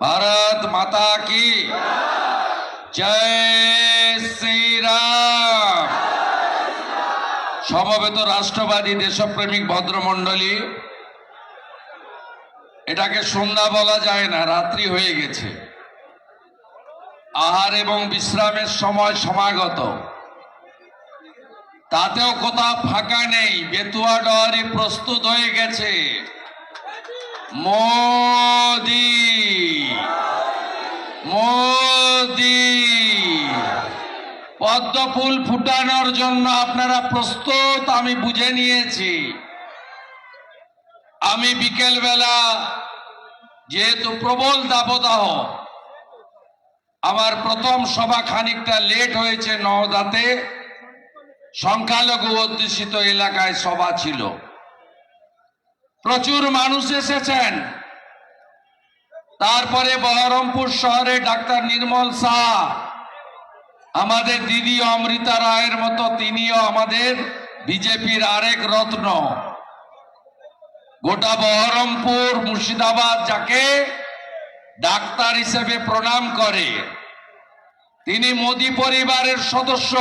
भारत माता की জয় শ্রীরাম সমবেত রাষ্ট্রবাদী দেশপ্রেমিক ভদ্রমণ্ডলী এটাকে সন্ধ্যা বলা যায় না রাত্রি হয়ে গেছে আহার এবং বিশ্রামের সময় সমাগত তাতেও কোথাও ফাঁকা নেই বেতুয়া ডয়ারি প্রস্তুত হয়ে গেছে মোদি। মোদি। পদ্ম ফুল ফুটানোর জন্য আপনারা প্রস্তুত, আমি বুঝে নিয়েছি। আমি বিকেল বেলা যেহেতু প্রবল দাবদাহ, আমার প্রথম সভা খানিকটা লেট হয়েছে নওদাতে, সংখ্যালঘু অধ্যুষিত এলাকায় সভা ছিল। প্রচুর মানুষ এসেছেন। তারপরে বহরমপুর শহরে ডাক্তার নির্মল শাহ আমাদের দিদি অমৃতা রায়ের মতো তিনিও আমাদের বিজেপির আরেক রত্ন। গোটা বহরমপুর মুর্শিদাবাদ যাকে ডাক্তার হিসেবে প্রণাম করে। তিনি মোদি পরিবারের সদস্য।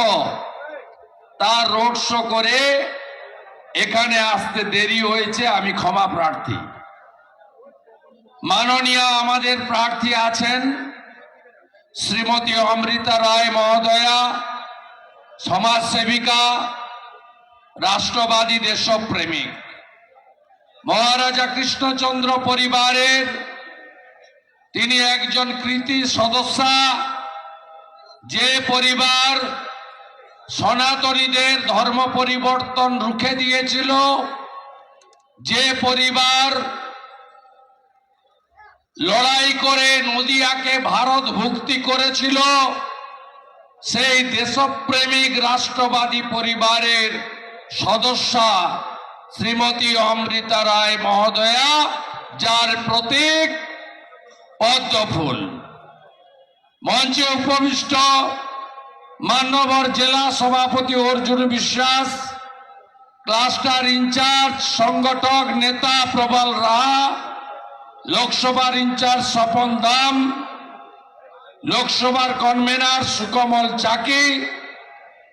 তার রোড শো করে এখানে আসতে দেরি হয়েছে, আমি ক্ষমা প্রার্থী। মাননীয় আমাদের প্রার্থী আছেন শ্রীমতী অমৃতা রায় মহোদয়া, সমাজসেবিকা, রাষ্ট্রবাদী দেশপ্রেমিক। মহারাজা কৃষ্ণচন্দ্র পরিবারের তিনি একজন কৃতি সদস্যা, যে পরিবার সনাতনীদের ধর্ম পরিবর্তন রুখে দিয়েছিল। যে পরিবার লড়াই করে নদিয়াকে ভারত ভুক্তি করেছিল, সেই দেশপ্রেমিক রাষ্ট্রবাদী পরিবারের সদস্যা শ্রীমতী অমৃতা রায় মহোদয়া, যার প্রতীক পদ্মফুল। মঞ্চে উপবিষ্ট মান্যবর জেলা সভাপতি অর্জুন বিশ্বাস, ক্লাস্টার ইনচার্জ সংগঠক নেতা প্রবল রাহা, লোকসভার ইনচার্জ স্বপন দাম, লোকসভার কনভেনার সুকমল চাকি,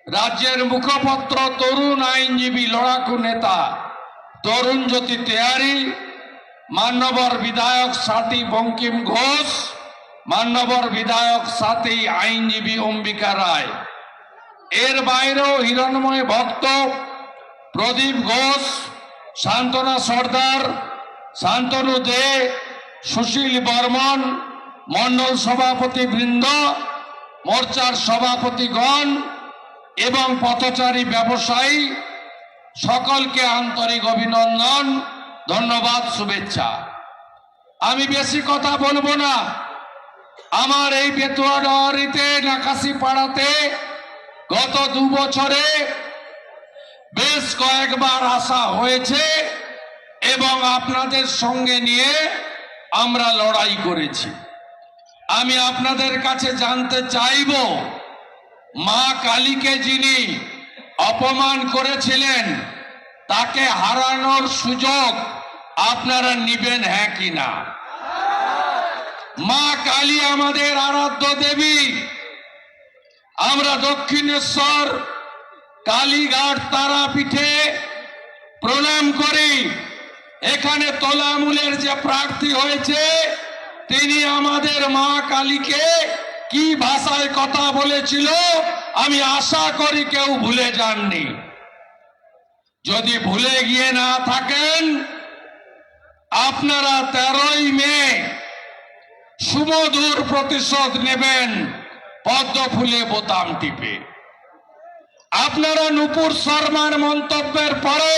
রাজ্যের মুখপত্র তরুণ আইনজীবী লড়াকু নেতা তরুণ জ্যোতি তেয়ারি মান্যবর বিধায়ক সাথী বঙ্কিম ঘোষ মান্যবর বিধায়ক সাথী আইনজীবী অম্বিকা রায়। এর বাইরেও হিরণময় ভক্ত প্রদীপ ঘোষ শান্তনা সর্দার, শান্তনু দে, সুশীল বর্মন মন্ডল সভাপতি বৃন্দ মোর্চার সভাপতিগণ এবং পথচারী ব্যবসায়ী, সকলকে আন্তরিক অভিনন্দন, ধন্যবাদ, শুভেচ্ছা। আমি বেশি কথা বলব না। আমার এই বেতুয়া ডহরিতে নাকাশি পাড়াতে গত দু বছরে বেশ কয়েকবার আসা হয়েছে এবং আপনাদের সঙ্গে নিয়ে আমরা লড়াই করেছি। আমি আপনাদের কাছে জানতে চাইব, মা কালীকে যিনি অপমান করেছিলেন, তাকে হারানোর সুযোগ আপনারা নিবেন হ্যাঁ কিনা মা কালী আমাদের আরাধ্য দেবী। আমরা দক্ষিণেশ্বর, কালীঘাট তারাপীঠে প্রণাম করি। এখানে তোলামূলের যে প্রার্থী হয়েছে, তিনি আমাদের মা কালীকে কি ভাষায় কথা বলেছিল, আমি আশা করি কেউ ভুলে যাননি। যদি ভুলে গিয়ে না থাকেন, আপনারা তেরোই মে সুমধুর প্রতিশোধ নেবেন, পদ্ম ফুলে বোতাম টিপে। আপনারা নুপুর শর্মার মন্তব্যের পরে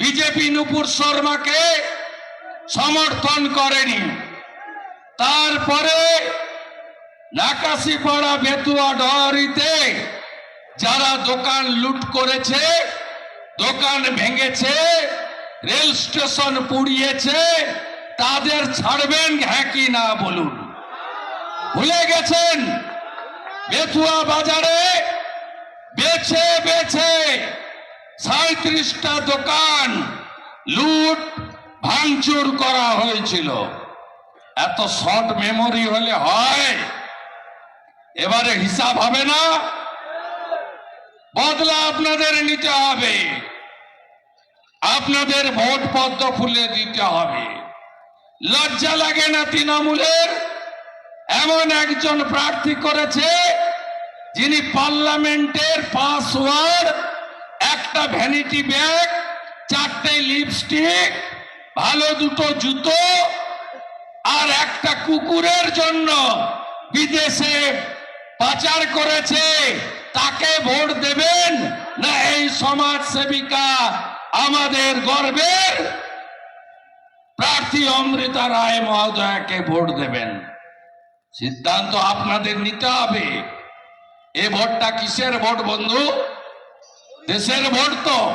বিজেপি নুপুর শর্মাকে সমর্থন করেনি। তারপরে নাকাশিপাড়া বেতুয়া ডহরিতে যারা দোকান লুট করেছে, দোকান ভেঙেছে, রেল স্টেশন পুড়িয়েছে তাদের ছাড়বেন হ্যাঁ কি না বলুন। ভুলে গেছেন? বেতুয়া বাজারে বেছে বেছে সাঁত্রিশটা দোকান লুট, ভাঙচুর করা হয়েছিল। এত শর্ট মেমোরি হলে হয়। এবারে হিসাব হবে না? বদলা আপনাদের নিতে হবে। আপনাদের ভোট পদ্ম ফুলে দিতে হবে। লজ্জা লাগে না তৃণমূলের? এমন একজন প্রার্থী করেছে, যিনি পার্লামেন্টের পাসওয়ার্ড, একটা ভ্যানিটি ব্যাগ, চারটে লিপস্টিক, ভালো দুটো জুতো, আর একটা কুকুরের জন্য বিদেশে পাচার করেছে। তাকে ভোট দেবেন না এই সমাজ সেবিকা আমাদের গর্বের প্রার্থী অমৃতা রায় মহোদয়াকে ভোট দেবেন। সিদ্ধান্ত আপনাদের নিতে হবে। এ ভোটটা কিসের ভোট বন্ধু? দেশের ভোট তো।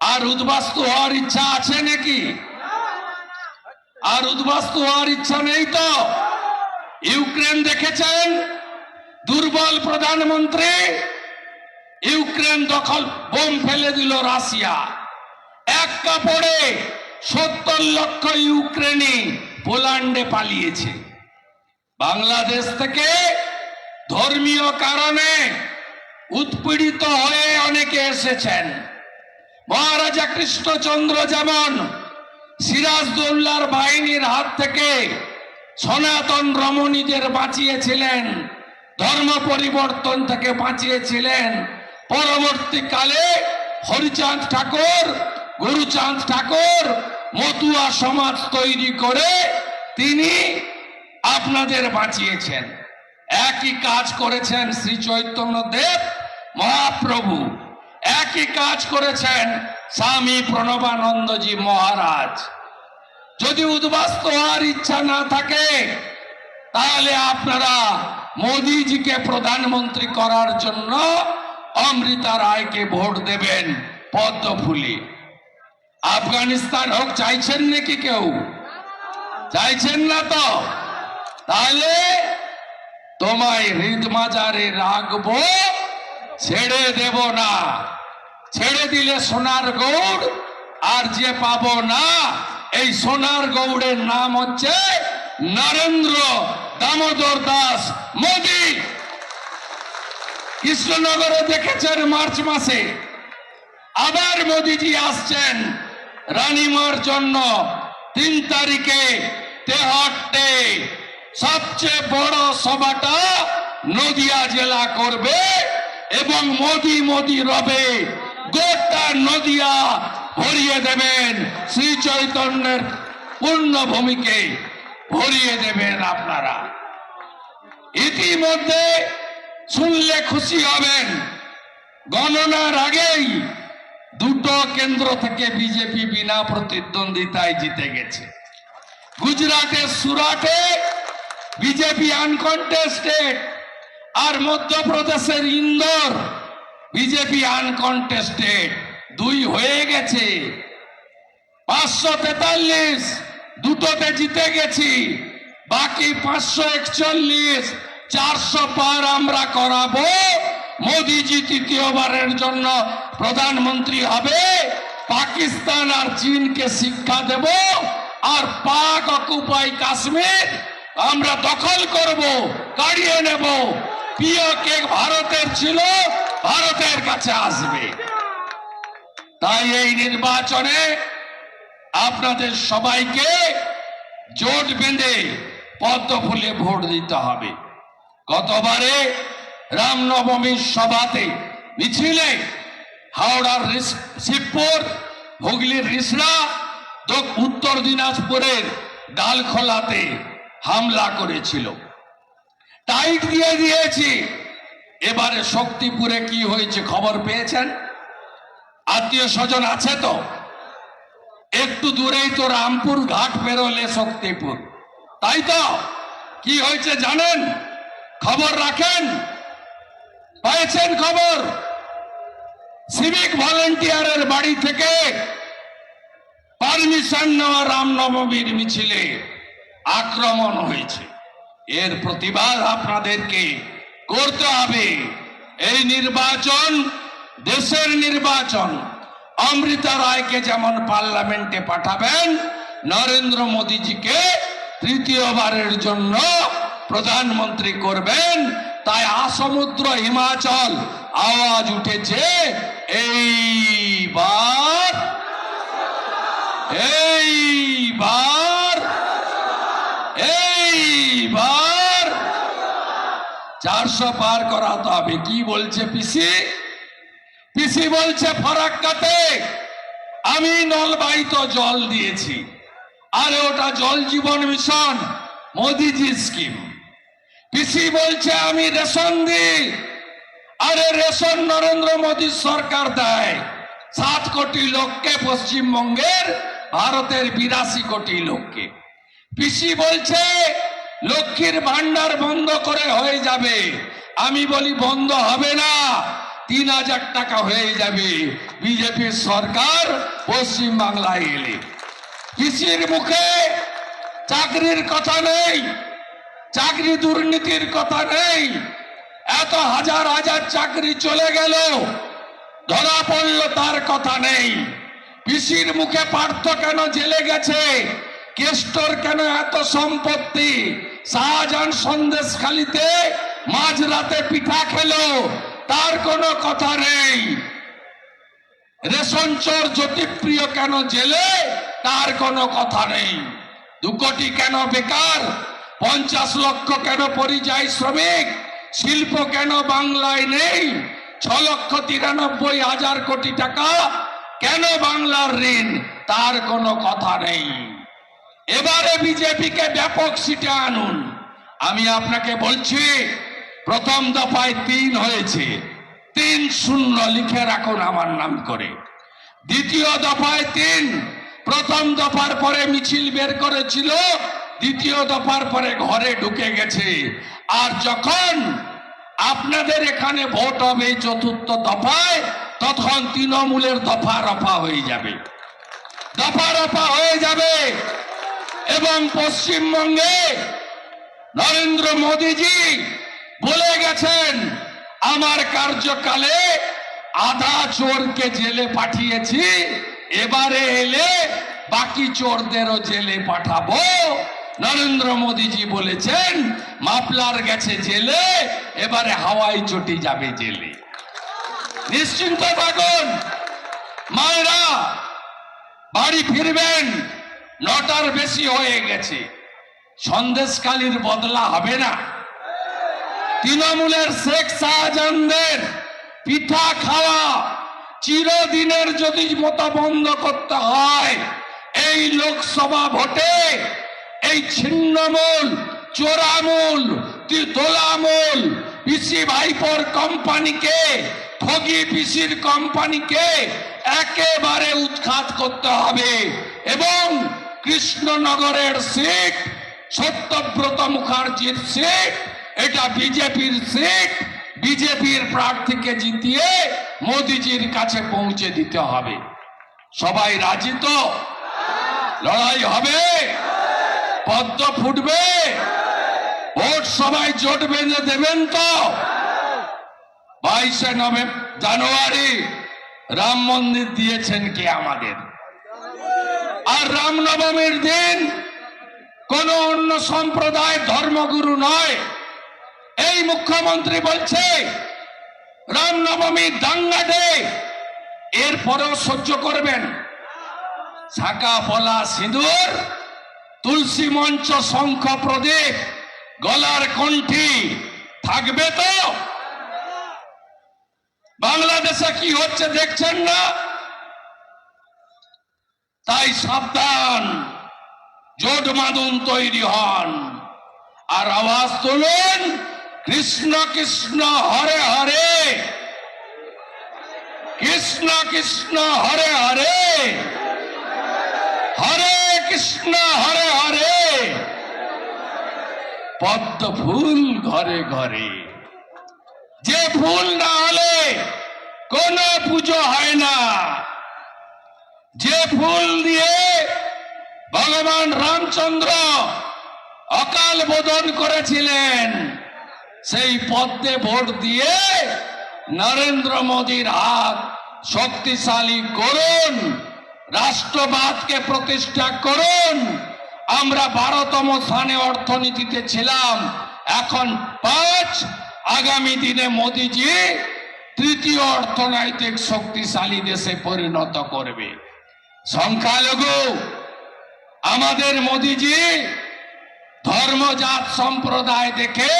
আর উদ্বাস্তু হওয়ার ইচ্ছা আছে নাকি? আর উদ্বাস্তু হওয়ার ইচ্ছা নেই তো। ইউক্রেন দেখেছেন? দুর্বল প্রধানমন্ত্রী, ইউক্রেন দখল, বোম ফেলে দিল রাশিয়া। এক কাপড়ে সত্তর লক্ষ ইউক্রেনি পোল্যান্ডে পালিয়েছে। বাংলাদেশ থেকে ধর্মীয় কারণে উৎপীড়িত হয়ে অনেকে এসেছেন। মহারাজা কৃষ্ণচন্দ্র যেমন সিরাজদৌল্লার বাহিনীর হাত থেকে সনাতন রমণীদের বাঁচিয়েছিলেন, ধর্ম পরিবর্তন থেকে বাঁচিয়েছিলেন, পরবর্তীকালে হরিচাঁদ ঠাকুর, গুরুচাঁদ ঠাকুর মতুয়া সমাজ তৈরি করে তিনি আপনাদের বাঁচিয়েছেন। একই কাজ করেছেন শ্রী চৈতন্য দেব মহাপ্রভু। একই কাজ করেছেন স্বামী প্রণবানন্দজি মহারাজ। যদি উদ্বাস্ত হওয়ার ইচ্ছা না থাকে, তাহলে আপনারা মোদিজিকে প্রধানমন্ত্রী করার জন্য অমৃতা রায়কে ভোট দেবেন পদ্ম ফুলে আফগানিস্তান হোক, চাইছেন নাকি কেউ? চাইছেন না তো? তাহলে তোমায় হৃদ মাজারে রাখব, ছেড়ে দেব না। ছেড়ে দিলে সোনার গৌড়, আর যে পাবো না, এই সোনার গৌড়ের নাম হচ্ছে নরেন্দ্র দামোদর দাস মোদী। কৃষ্ণনগরে দেখেছেন মার্চ মাসে? আবার মোদিজি আসছেন। রানিমার জন্য তিন তারিখে তেহট্টে সবচেয়ে বড় সভাটা নদিয়া জেলা করবে এবং মোদি মোদি রবে। গোটা নদিয়া ভরিয়ে দেবেন, শ্রী চৈতন্যের পূর্ণ ভূমিকে ভরিয়ে দেবেন আপনারা। ইতিমধ্যে শুনলে খুশি হবেন। গণনার আগেই দুটো কেন্দ্র থেকে বিজেপি বিনা প্রতিদ্বন্দ্বিতায় জিতে গেছে। গুজরাটের সুরাটে, বিজেপি আনকন্টেস্টেড, আর মধ্যপ্রদেশের ইন্দোর, বিজেপি আনকন্টেস্টেড। দুই হয়ে গেছে। পাঁচশো তেতাল্লিশ, দুটোতে জিতে গেছি। বাকি পাঁচশো একচল্লিশ, চারশো পার আমরা করাবো। মোদিজি তৃতীয়বারের জন্য প্রধানমন্ত্রী হবে, পাকিস্তান আর চীনকে শিক্ষা দেব, আর পাক অকুপাই কাশ্মীর আমরা দখল করব, কাড়িয়ে নেব। প্রিয় কে ভারতের ছিল, ভারতের কাছে আসবে। তাই এই নির্বাচনে আপনাদের সবাইকে জোট বেঁধে পদ্ম ফুলে ভোট দিতে হবে। গতবারে রামনবমীর সভাতে মিছিলে হাওড়ার শিবপুর, হুগলির রিসড়া দ- উত্তর দিনাজপুরের ডালখোলাতে হামলা করেছিল। টাইট দিয়ে দিয়েছি। এবারে শক্তিপুরে কি হয়েছে খবর পেয়েছেন? আত্মীয় স্বজন আছে তো? একটু দূরেই তো রামপুর ঘাট বেরোলে শক্তিপুর। তাই তো? কি হয়েছে জানেন? খবর রাখেন? পেয়েছেন খবর? সিভিক ভলেন্টিয়ারের বাড়ি থেকে পারমিশন নেওয়া রামনবমীর মিছিলে আক্রমণ হয়েছে। এর প্রতিবাদ আপনাদেরকে করতে হবে। এই নির্বাচন, দেশের নির্বাচন। অমৃতা রায়কে যেমন পার্লামেন্টে পাঠাবেন, নরেন্দ্র মোদীজিকে তৃতীয়বারের জন্য প্রধানমন্ত্রী করবেন। তাই আসমুদ্র হিমাচল আওয়াজ উঠেছে, এইবার এইবার এইবার। চারশো পার করাতে হবে কি বলছে পিসি? পিসি বলছে, ফারাক্কাতে, আমি নলবাহিত জল দিয়েছি। আরে ওটা জল জীবন মিশন মোদিজি স্কিম। পিসি বলছে, আমি রেশন দিই। আরে রেশন নরেন্দ্র মোদী সরকার দেয়। সাত কোটি লোককে পশ্চিমবঙ্গের, ভারতের বিরাশি কোটি লোককে। পিসি বলছে, লক্ষ্মীর ভান্ডার বন্ধ করে হয়ে যাবে। আমি বলি, বন্ধ হবে না। তিন হাজার টাকা হয়ে যাবে। বিজেপির সরকার পশ্চিম বাংলায় এলে। পিসির মুখে চাকরির কথা নেই। চাকরি দুর্নীতির কথা নেই। এত হাজার হাজার চাকরি চলে গেল। ধরা পড়ল তার কথা নেই। পিসির মুখে পার্থ কেন জেলে গেছে? কেষ্টর কেন এত সম্পত্তি? শাহজাহান সন্দেশ খালিতে মাঝরাতে পিঠা খেলো। তার কোনো কথা নেই। রেশন চোর জ্যোতিপ্রিয় কেন জেলে? তার কোনো কথা নেই। দু কোটি কেন বেকার? পঞ্চাশ লক্ষ কেন পরিযায়ী শ্রমিক? শিল্প কেন বাংলায় নেই? ছ লক্ষ তিরানব্বই হাজার কোটি টাকা কেন বাংলার ঋণ? তার কোনো কথা নেই। এবারে বিজেপিকে ব্যাপক সিটে আনুন। আমি আপনাকে বলছি, প্রথম দফায় তিন হয়েছে। তিন শূন্য লিখে রাখুন আমার নাম করে। দ্বিতীয় দফায় তিন, প্রথম দফার পরে মিছিল বের করেছিল দ্বিতীয় দফার পরে ঘরে ঢুকে গেছে। আর যখন আপনাদের এখানে ভোট হবে চতুর্থ দফায়, তখন তৃণমূলের দফা রফা হয়ে যাবে। দফা রফা হয়ে যাবে। এবং পশ্চিমবঙ্গে নরেন্দ্র মোদীজি বলে গেছেন, আমার কার্যকালে আধা চোরকে জেলে পাঠিয়েছি, এবারে এলে বাকি চোরদেরও জেলে পাঠাবো। নরেন্দ্র মোদীজি বলেছেন মাপলার গেছে জেলে, এবারে হাওয়াই চটি যাবে জেলে। নিশ্চিন্ত থাকুন, মায়েরা, বাড়ি ফিরবেন, নটার বেশি হয়ে গেছে। সন্দেশকালীর বদলা হবে না। তৃণমূলের শেখ শাহজাহানদের পিঠা খাওয়া চিরদিনের যদি মতো বন্ধ করতে হয়, এই লোকসভা ভোটে এই ছিন্নমূল, চোরামূল তোলামূল পিসি ভাইপোর কোম্পানিকে, ঠগি পিসির কোম্পানিকে একেবারে উৎখাত করতে হবে। এবং কৃষ্ণনগরের সিট, সত্যব্রত মুখার্জির সিট, এটা বিজেপির সিট, বিজেপির প্রার্থীকে জিতিয়ে মোদিজির কাছে পৌঁছে দিতে হবে। সবাই রাজি তো? লড়াই হবে? পদ্ম ফুটবে। ভোট সবাই জোট বেঁধে দেবেন তো। বাইশে নভেম্বর জানুয়ারি, রাম মন্দির দিয়েছেন কে আমাদের? আর রামনবমীর দিন কোন অন্য সম্প্রদায় ধর্মগুরু নয়। এই মুখ্যমন্ত্রী বলছে, রামনবমী দাঙ্গা ডে, এরপরেও সহ্য করবেন। শাখা পলা সিঁদুর তুলসী মঞ্চ শঙ্খ প্রদীপ গলার কণ্ঠি থাকবে তো? বাংলাদেশে কি হচ্ছে দেখছেন না? তাই সাবধান, জোট বাঁধুন তৈরি হন। আর আওয়াজ তুলুন, কৃষ্ণ কৃষ্ণ হরে হরে। কৃষ্ণ কৃষ্ণ হরে হরে। হরে কৃষ্ণ, হরে হরে। পদ্ম ফুল ঘরে ঘরে। যে ফুল না হলে কোন পুজো হয় না। যে ফুল দিয়ে ভগবান রামচন্দ্র অকাল বোধন করেছিলেন, সেই পদ্মে ভোট দিয়ে নরেন্দ্র মোদীর হাত শক্তিশালী করুন। রাষ্ট্রবাদকে প্রতিষ্ঠা করুন। আমরা বারোতম স্থানে অর্থনীতিতে ছিলাম। এখন পাঁচ। আগামী দিনে মোদিজি তৃতীয় অর্থনৈতিক শক্তিশালী দেশে পরিণত করবে। সংখ্যালঘু, আমাদের মোদিজি ধর্মজাত সম্প্রদায় দেখে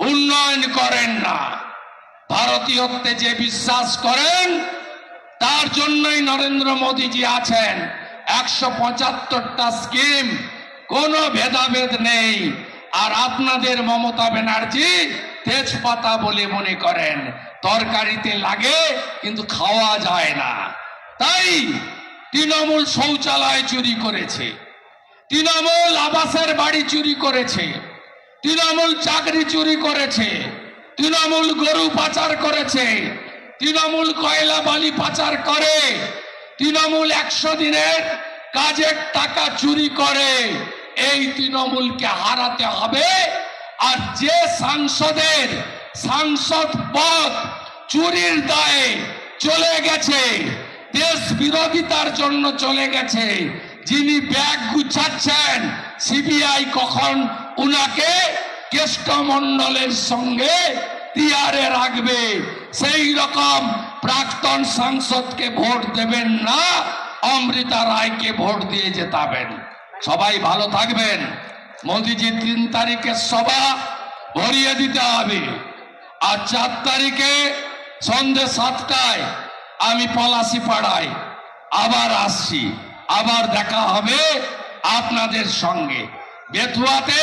উন্নয়ন করেন না। ভারতীয়ত্বে যে বিশ্বাস করেন তার জন্যই নরেন্দ্র মোদীজি আছেন। একশো পঁচাত্তরটা স্কিম, কোনো ভেদাভেদ নেই। আর আপনাদের মমতা ব্যানার্জি তেজপাতা বলে মনে করেন, তরকারিতে লাগে কিন্তু খাওয়া যায় না। তাই তৃণমূল শৌচালয় চুরি করেছে, তৃণমূল আবাসের বাড়ি চুরি করেছে, তৃণমূল চাকরি চুরি করেছে, তৃণমূল গরু পাচার করেছে তৃণমূল কয়লা বালি পাচার করে, তৃণমূল একশো দিনের কাজের টাকা চুরি করে। এই তৃণমূলকে হারাতে হবে আর যে সাংসদের সাংসদ পদ চুরির দায়ে চলে গেছে, দেশ বিরোধিতার জন্য চলে গেছে, যিনি ব্যাগ গুছাচ্ছেন, সিবিআই কখন উনাকে কেষ্টমণ্ডলের সঙ্গে তিয়ারে রাখবে? সেই রকম প্রাক্তন সাংসদকে ভোট দেবেন না, অমৃতা রায়কে ভোট দিয়ে জেতাবেন। সবাই ভালো থাকবেন। মোদিজি তিন তারিখের সভা ভরিয়ে দিতে হবে। আর চার তারিখে সন্ধ্যে সাতটায় আমি পলাশি পাড়ায় আবার আসছি। আবার দেখা হবে আপনাদের সঙ্গে। বেথুয়াতে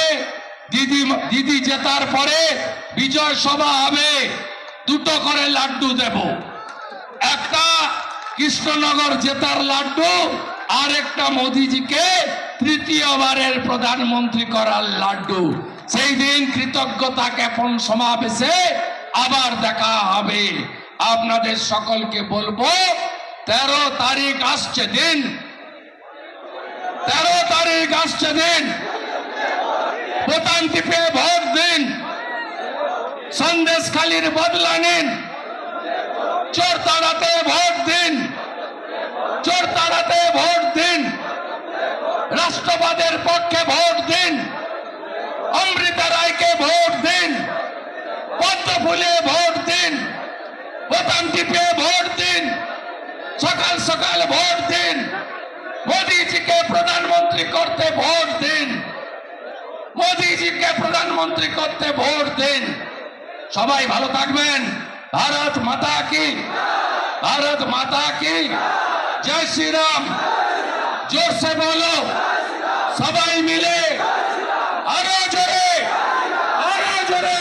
দিদি দিদি জেতার পরে বিজয় সভা হবে। দুটো করে লাড্ডু দেব। একটা কৃষ্ণনগর জেতার লাড্ডু আর একটা মোদিজিকে তৃতীয়বারের প্রধানমন্ত্রী করার লাড্ডু। সেই দিন কৃতজ্ঞতা জ্ঞাপন সমাবেশে আবার দেখা হবে। আপনাদের সকলকে বলব, তেরো তারিখ আসছে দিন। তেরো তারিখ আসছে দিন। বোতাম টিপে ভোট দিন। সন্দেশ খালির বদলা নিন। চোর তাড়াতে ভোট দিন। চোর তাড়াতে ভোট দিন। রাষ্ট্রবাদের পক্ষে ভোট দিন। অমৃতা রায়কে ভোট দিন। পদ্ম ফুলে ভোট দিন। বোতাম টিপে ভোট দিন। সকাল সকাল ভোট দিন। মোদিজিকে প্রধানমন্ত্রী করতে ভোট দিন। মোদিজিকে প্রধানমন্ত্রী করতে ভোট দিন। সবাই ভালো থাকবেন। ভারত মাতা কি? ভারত মাতা কি? জয় শ্রীরাম। জোরসে বলো। সবাই মিলে। আরও জোরে। আরও জোরে।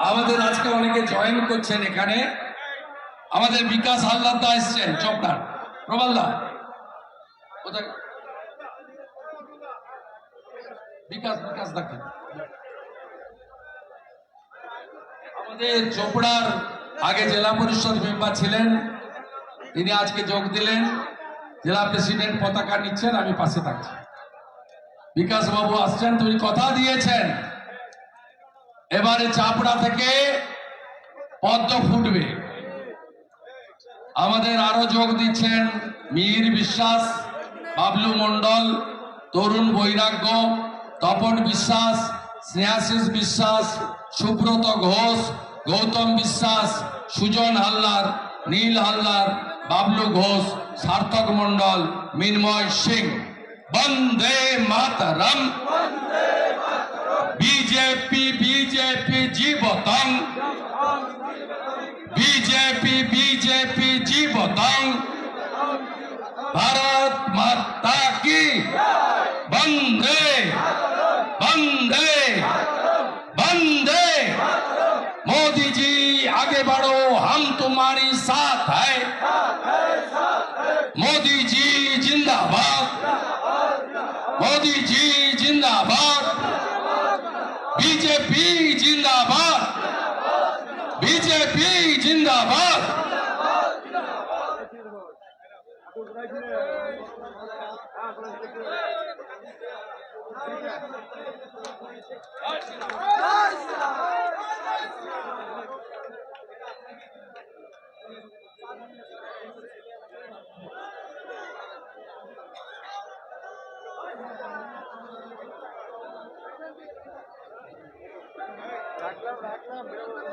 আমাদের আজকে অনেকে জয়েন করছেন এখানে। আমাদের বিকাশ হালদার দা এসছেন, চোপড়ার। প্রবল দা কোথায়? বিকাশ বিকাশ দাকে আমাদের চোপড়ার আগে জেলা পরিষদ মেম্বার ছিলেন, তিনি আজকে যোগ দিলেন। জেলা প্রেসিডেন্ট পতাকা নিচ্ছেন, আমি পাশে থাকছি। বিকাশ বাবু আসছেন তুমি কথা দিয়েছেন। এবারে চাপড়া থেকে পদ্ম ফুটবে। আমাদের আরও যোগ দিচ্ছেন মিহির বিশ্বাস, বাবলু মণ্ডল, তরুণ বৈরাগ্য। তপন বিশ্বাস স্নেহাশিস বিশ্বাস, সুব্রত ঘোষ, গৌতম বিশ্বাস, সুজন হালদার, নীল হালদার, বাবলু ঘোষ, সার্থক মণ্ডল, মিনময় সিং। বন্দে মাতরম। বিজেপি বিজেপি জীবতং। বিজেপি বিজেপি জীবতং। भारत माता की बंदे बंदे बंदे। मोदी जी, आगे बढ़ो, हम तुम्हारी साथ है। मोदी जी, जिंदाबाद। मोदी जी, जिंदाबाद। बीजेपी जिंदाबाद। बीजेपी, जिंदाबाद। রাখলাম রাখলাম